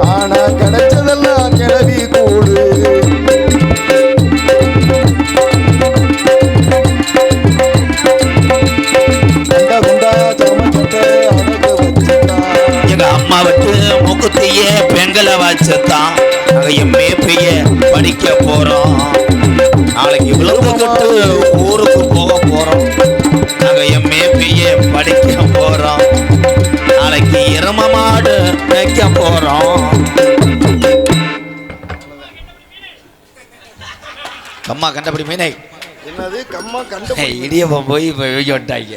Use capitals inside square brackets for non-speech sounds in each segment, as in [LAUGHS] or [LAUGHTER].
ஆனா கிடைச்சதெல்லாம் கிளவி பெண்களை வச்சுத்தான். என் மேப்பைய படிக்க போறோம். நாளைக்கு விழுந்து ஊருக்கு போக போறோம். நாங்க என் மேப்பைய படிக்க போறோம் எரும மாடு வைக்க போறோம். கம்மா கண்டபடி மீனை. என்னது? கம்மா கண்டு இடியப்பம் போய் இப்போ வீக்கி விட்டாங்க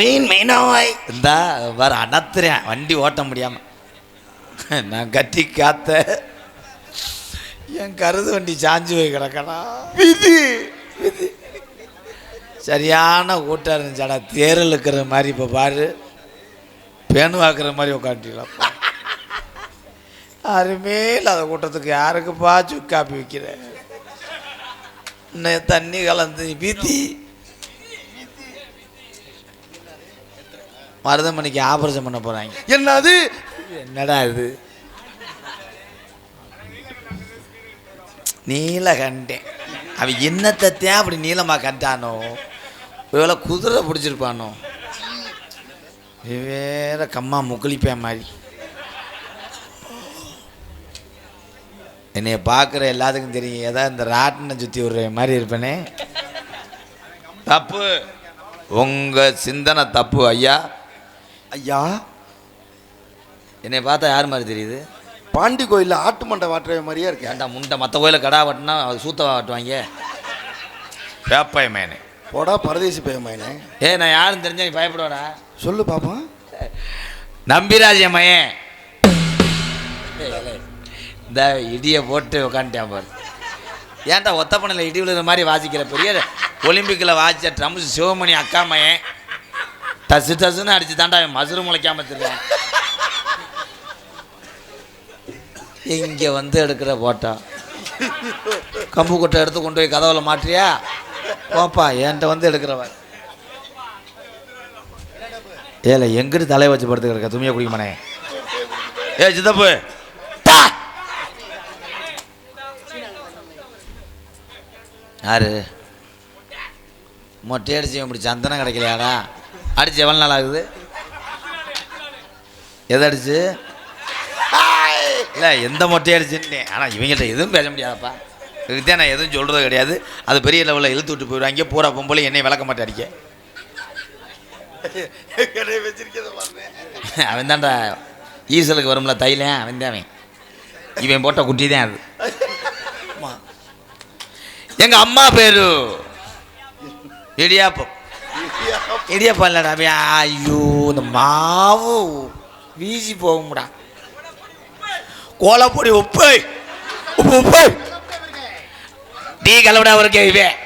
மீன் மீனாய். இந்தா வர அனத்துறேன் வண்டி ஓட்ட முடியாம. நான் கட்டி காத்த என் கருது வண்டி சாஞ்சு போய் கிடக்கடா. விதி. சரியான கூட்டம் இருந்துச்சாடா தேரில் இருக்கிற மாதிரி இப்போ பாரு. பேனு வாக்குற மாதிரி உட்காந்துக்கலாம் யாருமே இல்லாத கூட்டத்துக்கு யாருக்குப்பா சுக்காப்பி வைக்கிற? இன்னும் தண்ணி கலந்து பீத்தி மருதமணிக்கு ஆபரேஷன் பண்ண போகிறாங்க என்னது? என்னடா இது? நீல கண்டேன் அவன் என்னத்தைத்தான் அப்படி நீளமாக கண்டானோ? இவ்வளோ குதிரை பிடிச்சிருப்பானோ? வேற கம்மா முக்குளிப்பேன் மாதிரி. என்னைய பார்க்குற எல்லாத்துக்கும் தெரியும். ஏதாவது இந்த ராட்டினை சுற்றி விடுற மாதிரி இருப்பேனே. தப்பு. உங்கள் சிந்தனை தப்பு ஐயா. ஐயா? என்னை பார்த்தா யார் மாதிரி தெரியுது? பாண்டி கோயில்ல ஆட்டு மண்டை வாட்டுற மாதிரியே இருக்கேன் ஏன்டா முண்டை மற்ற கோயிலில் கடா வெட்டினா அது சூத்தவா வெட்டுவாங்க? வேப்பாய மேனே. போடா பரதேசி பயமாயினே ஏ நான் யாரும் தெரிஞ்சா நீ பயப்படுவாடா? சொல்லு பாப்போம். நம்பிராஜ மயன் இந்த இடியை போட்டு உக்காந்துட்டேன் பாரு. ஏன்டா ஒத்தப்பனையில் இடி விழுற மாதிரி வாசிக்கிற பெரிய ஒலிம்பிக்கில் வாசிச்ச ட்ரம்ஸ் சிவமணி அக்கா மயன் டசு டசுன்னு அடிச்சு தாண்டா அவன் மசுறு முளைக்காம திருறேன் இங்கே வந்து எடுக்கிற போட்டா. கம்பு கொட்டை எடுத்து கொண்டு போய் கதவுல மாட்டியா போப்பா என்கிட்ட வந்து எடுக்கிறவன். ஏல எங்கிட்டு தலையை வச்சு படுத்து கிடக்க துணியை குடிக்குமானே ஏ சித்தப்பு. யாரு? மொட்டை அடிச்சு இப்படி சந்தனம் கிடைக்கலையாடா? அடிச்சு எவ்வளோ நாள் ஆகுது? எதை அடிச்சு? இல்லை எந்த மொட்டை அடிச்சுன்னு. ஆனால் இவங்கள்ட்ட எதுவும் பேச முடியாதப்பா. இதுதான் நான் எதுவும் சொல்கிறது கிடையாது. அது பெரிய லெவலில் இழுத்து விட்டு போயிடுவாங்க. பூரா பொம்பளை என்னை விளக்க மாட்டேன் அடிக்க. அவன் தான்டா ஈசலுக்கு வரும்ல தைலம். அவன் தான் அவன். இவன் போட்ட குட்டி தான் அது. எங்க அம்மா பேரு? இடியாப்பம். இடியாப்பம். இல்லடா ஐயோ இந்த மாவு. வீசி போகும்டா. கோலப்பொடி உப்பு. உப்பு உப்பு. டீ கலவடா இருக்கே இவன்.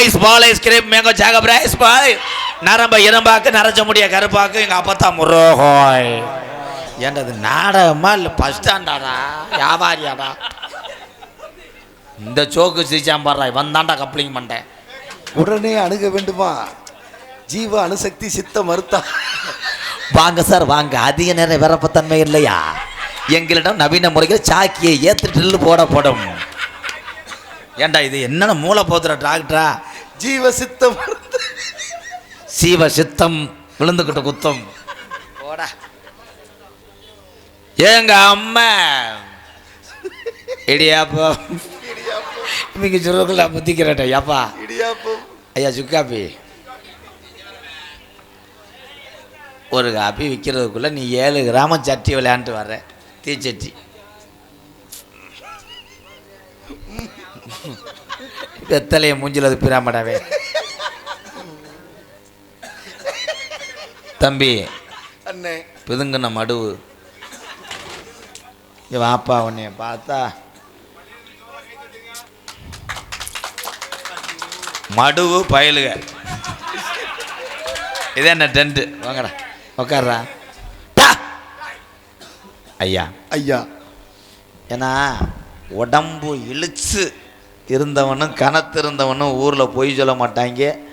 Ice ball ice cream mango ஜாகப்ரா ice பால் நரம்ப இரும்பாக்கு நரைச்ச முடிய கருப்பாக்கு எங்கள் அப்பத்தா முருகோய். அது நாடகமா இல்லை பஸ் ஸ்டாண்டாடா? வியாபாரியாடா? இந்த சோக்கு சிரிச்சான் பாடுறா இவன் கப்ளிங் பண்ணிட்டேன் உடனே அணுக வேண்டுமா? ஜீவ அணுசக்தி சித்த மறுத்தா வாங்க சார் வாங்க. அதிக நேரம் விரப்பத்தன்மை இல்லையா? எங்களிடம் நவீன முறையில் சாக்கியை ஏத்து ட்ரில்லு போடப்படும். ஏன்டா இது என்னென்ன மூளை போத்துற டாக்டரா ஜீவ சித்த மறுத்த சீவ சித்தம் விழுந்துக்கிட்ட குத்தம். போடா. ஏங்க அம்மா? இடியாப்பம். இவங்க சுருக்குள்ள புத்திக்கிறட்ட ஏப்பா? இடியாப்பம். ஐயா சுக்காப்பி ஒரு காப்பி விற்கிறதுக்குள்ள நீ ஏழு கிராமம் சட்டி விளையாண்டு வர்ற தீச்சட்டி. வெத்தலையை மூஞ்சில் அது பிராமடாவே தம்பி அண்ணே. பிதுங்கின மடுவு. இங்க வாப்பா உன்னைய பார்த்தா. மடுவு பயலுக. இதே என்ன டென்ட்டு? வாங்கடா. உக்காடுறா டா. ஐயா. ஐயா. ஏன்னா உடம்பு இழுச்சு இருந்தவனும் கனத்திருந்தவனும் ஊரில் பொய் சொல்ல மாட்டாங்க.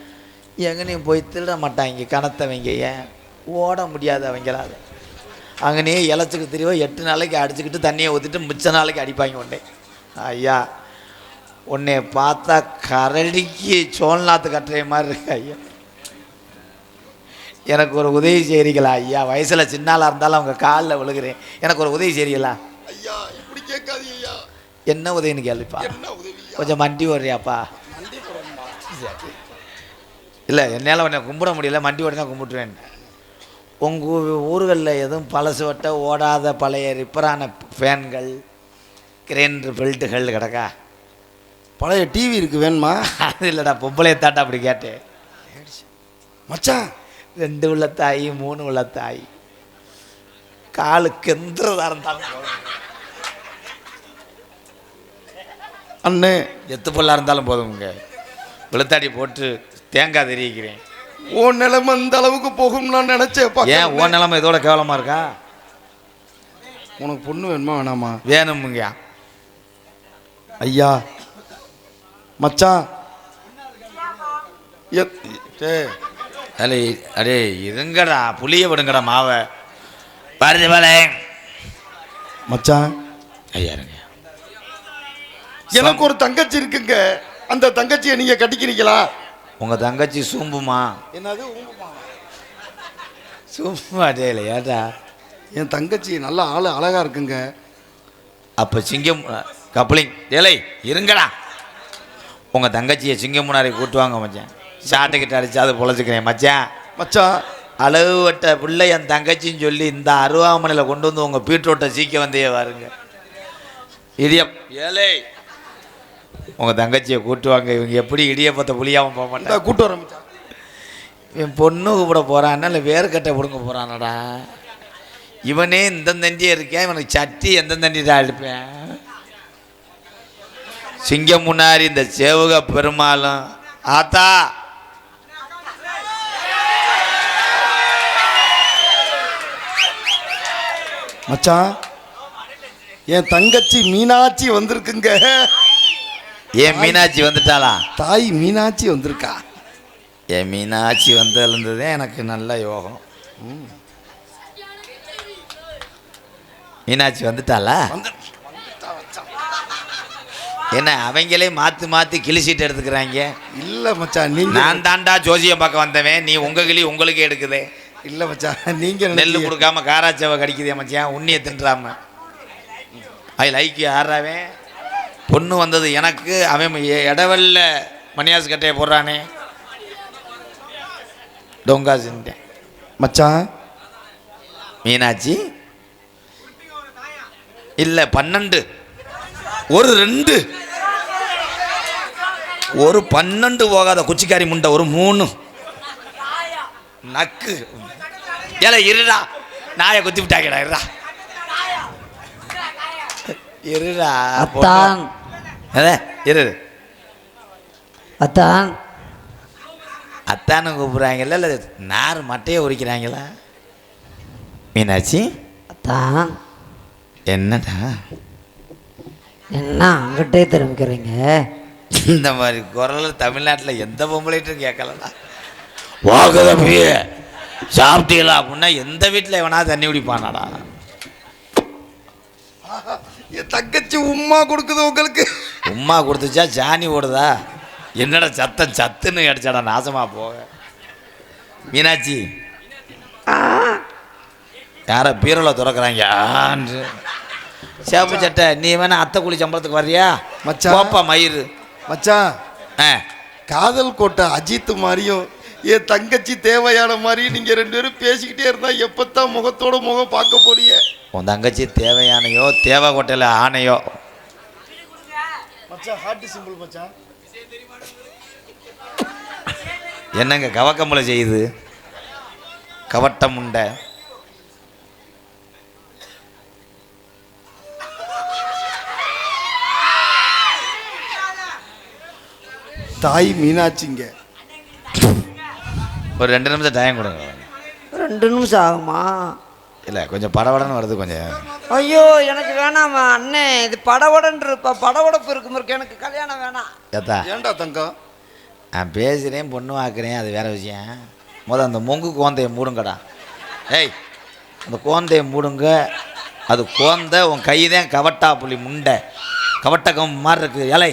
எங்கனையும் போய் திருட மாட்டாங்க கனத்தவங்க. ஏன்? ஓட முடியாது அவங்களால அங்கனே இலச்சுக்கு தெரியும் எட்டு நாளைக்கு அடிச்சுக்கிட்டு தண்ணியை ஊற்றிட்டு மிச்ச நாளைக்கு அடிப்பாங்க உடனே ஐயா உன்னை பார்த்தா கரடிக்கு சோழநாத்து கட்டுற மாதிரி இருக்கு ஐயா. எனக்கு ஒரு உதவி செய்கிறீங்களா ஐயா? வயசில் சின்னாலாக இருந்தாலும் அவங்க காலில் விழுகிறேன். எனக்கு ஒரு உதவி செய்கிறீங்களா ஐயா இப்படி என்ன உதவின்னு கேளுப்பா. கொஞ்சம் மண்டி ஓடுறியாப்பா? இல்லை என்னால் உன்னை கும்பிட முடியல மண்டி ஓடினா கும்பிட்டுவேன் உங்கள் ஊர்களில் எதுவும் பழசு வட்ட ஓடாத பழைய ரிப்பரான ஃபேன்கள் கிரைண்டர் பெல்ட்டுகள் கிடக்கா? பழைய டிவி இருக்கு வேணுமா? [LAUGHS] அது இல்லைடா பொம்பளையை தாட்டா அப்படி கேட்டேன். மச்சான். ரெண்டு உள்ள தாய் மூணு உள்ள தாய் காலுக்கு எந்திரதா இருந்தாலும் போதும். அண்ணே. எத்து பொல்லா இருந்தாலும் போதுங்க வெளுத்தாடி போட்டு தேங்காய் தெரிவிக்கிறேன் உன் நிலைமை அந்த அளவுக்கு போகும் நான் நினைச்சேன் ஏன். உன் நிலைமை இதோட கேவலமா இருக்கா? உனக்கு பொண்ணு வேணுமா வேணாமா? வேணுமுங்க. ஐயா மச்சான். அலே அடே இருங்கடா புளிய விடுங்கடா மாவை. பாருது பாலே மச்சான். ஐயா இருங்க. எனக்கு ஒரு தங்கச்சி இருக்குங்க. அந்த தங்கச்சியை நீங்க கட்டிக்கிறீங்களா? உங்க தங்கச்சி சூம்புமா? என்னது சூம்புமா டேல ஏடா என் தங்கச்சி நல்ல ஆளு அழகா இருக்குங்க. அப்போ சிங்கம் கப்ளிங் டேலை இருங்கடா. உங்க தங்கச்சியை சிங்கம் முன்னாடி கூட்டுவாங்க மச்சான். சாட்டுக்கிட்ட அடிச்சு அதை பொழைச்சிக்கிறேன் மச்சான். மச்சான். அளவு வட்ட பிள்ளை என் தங்கச்சின்னு சொல்லி இந்த அருவாமனையில் கொண்டு வந்து உங்கள் பீட்ரூட்டை சீக்க வந்தே வாருங்க இடியம் ஏலே. உங்கள் தங்கச்சியை கூட்டுவாங்க இவங்க எப்படி இடியப்பத்தை புளியாமல் போக மாட்டாங்க கூட்டு மச்சான். இவன் பொண்ணு கூப்பிட போகிறான்னா இல்லை வேர்க்கட்டை பிடுங்க போகிறானடா இவனே இந்த தண்டியே இருக்கேன் இவனுக்கு சட்டி எந்த தண்டி தான் எடுப்பேன் சிங்கம் முன்னாடி இந்த சேவக பெருமாளும் ஆத்தா! மச்சான் என் தங்கச்சி மீனாட்சி வந்திருக்குங்க. ஏன் மீனாட்சி வந்துட்டாளா? தாய் மீனாட்சி வந்திருக்கா. என் மீனாட்சி வந்திருந்ததே எனக்கு நல்ல யோகம். மீனாட்சி வந்துட்டாளா? வந்து என்ன அவங்களே மாற்றி மாற்றி கிழிச்சிட்டு எடுத்துக்கிறாங்க? இல்ல மச்சான் நீங்க நான் தாண்டா ஜோசியம் பார்க்க வந்தவன். நீ உங்க கிளி உங்களுக்கு எடுக்குதே. இல்ல மச்சான் நீங்க நெல். கொடுக்காம காராச்சவை கடிக்குதே மச்சான். உண்ணியை தின்றாம. ஐ லைக் யாராவே பொண்ணு வந்தது எனக்கு அவன் இடவெல்ல மணியாசு கட்டையை போடுறானே. டொங்காசுன்ட்டேன். மச்சான்? மீனாட்சி? இல்லை பன்னெண்டு. ஒரு ரெண்டு. ஒரு பன்னெண்டு போகாத குச்சிக்காரி முண்டை ஒரு மூணு. நக்கு. ஏல இருடா. நாயை குத்தி விட்டாங்கடா இருடா. இருடா இரு அத்தான் அத்தானு கூப்பிட்றாங்கல்ல இல்லை நார் மட்டையை உரிக்கிறாங்களா மீனாட்சி அத்தான் என்னடா என்ன அங்கிட்டே திரும்பிக்கிறீங்க இந்த மாதிரி குரல் தமிழ்நாட்டில் எந்த பொம்பளைட்டும் கேட்கலடா வாக்குத பிய சாப்பிட்டீங்களா அப்படின்னா எந்த வீட்டில் எவனா தண்ணி குடிப்பானாடா என் தங்கச்சி உம்மா கொடுக்குது உங்களுக்கு. உம்மா கொடுத்துச்சா? சாணி ஓடுதா? என்னடா சத்தம் சத்துன்னு அடிச்சாடா நாசமா போக. மீனாட்சி. யார பீரோல திறக்கிறாங்க. சேப்பு சட்டை நீ வேணா அத்தை கூலி சம்பளத்துக்கு வர்றியா? மச்சான். போப்பா மயிறு. மச்சான். ஆ. காதல் கோட்டை அஜித் மாதிரியும் என் தங்கச்சி தேவையான மாதிரியும் நீங்க ரெண்டு பேரும் பேசிக்கிட்டே இருந்தா எப்பத்தான் முகத்தோட முகம் பார்க்க போறீங்க? உன் தங்கச்சி தேவையானையோ தேவை கொட்டையில் மச்சான் என்னங்க கவக்கம்பளை செய்யுது? கவட்டம் உண்டை. தாய் மீனாட்சிங்க. ஒரு ரெண்டு நிமிஷம் டைம் கொடுங்க. ரெண்டு நிமிஷம் ஆகுமா? இல்லை கொஞ்சம் படபடன்னு வருது கொஞ்சம். ஐயோ எனக்கு வேணாமா அண்ணே இது படபடன்னு இருப்பா படபடப்பு இருக்கும் இருக்கு எனக்கு கல்யாணம் வேணாம். ஏத்தா. ஏன்டா தங்கம்? நான் பேசுகிறேன் பொண்ணு வாக்குறேன் அது வேற விஷயம். முத அந்த மொங்கு கோந்தையை மூடுங்கடா. ஏய் அந்த கோந்தையை மூடுங்க. அது கோந்த உன் கை தான் கவட்டா புலி முண்டை. கவட்டகம் மாதிரி இருக்குது. இலை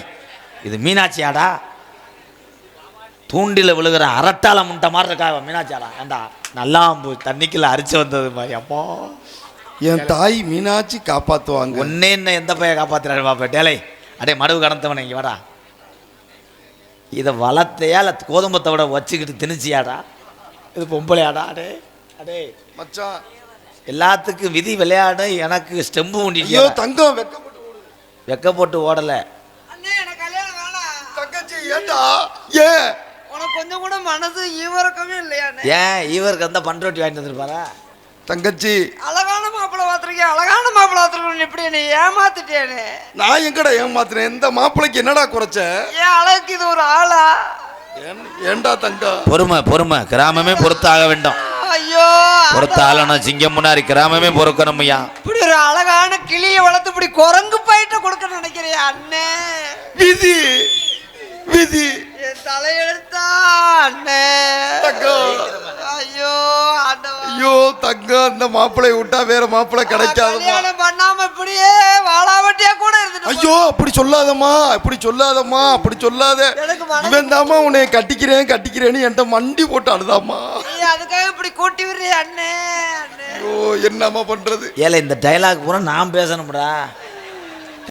இது மீனாட்சியாடா? தூண்டில் விழுகிற அரட்டால முண்டை மாதிரி இருக்கா இவன் மீனாட்சியாடா. ஏண்டா நல்லா தண்ணிக்குள்ள அரிச்சு வந்தது மாதிரி. அப்போ. என் தாய் மீனாட்சி காப்பாத்துவாங்க. ஒன்னே என்ன எந்த பையன் காப்பாத்துறாரு பாப்பா? டேலை அடே மடுவு கடந்தவனை இங்கே வாடா. இதை வளர்த்தையா இல்லை கோதுமத்தை விட வச்சுக்கிட்டு திணிச்சியாடா? இது பொம்பளையாடா அடே அடே. மச்சான். எல்லாத்துக்கும் விதி விளையாடு எனக்கு ஸ்டெம்பு ஊண்டிட்டியா தங்கம். வெக்க போட்டு ஓடலை. தங்கச்சி ஏண்டா? ஏன்? கொஞ்சம் கூட மனசு ஈவரக்கமே இல்லையாண்ணே ஏன் இவருக்கு அந்த பண்ரொட்டி வாங்கிட்டு வந்துருப்பாரா? தங்கச்சி. அழகான மாப்பிள்ளை பார்த்துருக்கேன் அழகான மாப்பிள்ளை பார்த்துருக்கேன் இப்படி என்னை ஏமாத்திட்டேனே நான் எங்கடா ஏமாத்துறேன்? இந்த மாப்பிளைக்கு என்னடா குறைச்ச? ஏன் அழகுக்கு இது ஒரு ஆளா? ஏண்டா தங்கம் பொறுமை பொறுமை. கிராமமே பொறுத்தாக வேண்டும். ஐயோ பொறுத்த ஆளணும் சிங்கம் முன்னாடி கிராமமே பொறுக்கணும்யா இப்படி ஒரு அழகான கிளியை வளர்த்து இப்படி குரங்கு பயிட்ட கொடுக்க நினைக்கிறியா அண்ணே? விதி. விதி. என் தலையெழுத்தா அண்ணே. ஐயோ. ஐயோ தங்கம் இந்த மாப்பிளைய விட்டா வேற மாப்பிள்ளை கிடைக்காதுமா. கல்யாணம் பண்ணாம இப்படியே வாழாவட்டியா கூட இருந்துட்டு ஐயோ அப்படி சொல்லாதம்மா அப்படி சொல்லாதம்மா அப்படி சொல்லாத. இவன் தாமா உன்னை கட்டிக்கிறேன் கட்டிக்கிறேன்னு என்கிட்ட மண்டி போட்டு அழுதாம்மா. நீ அதுக்காக இப்படி கூட்டி விடுறிய அண்ணே அண்ணே. ஐயோ என்னம்மா பண்றது? ஏல இந்த டைலாக் பூரா நான் பேசணும்டா.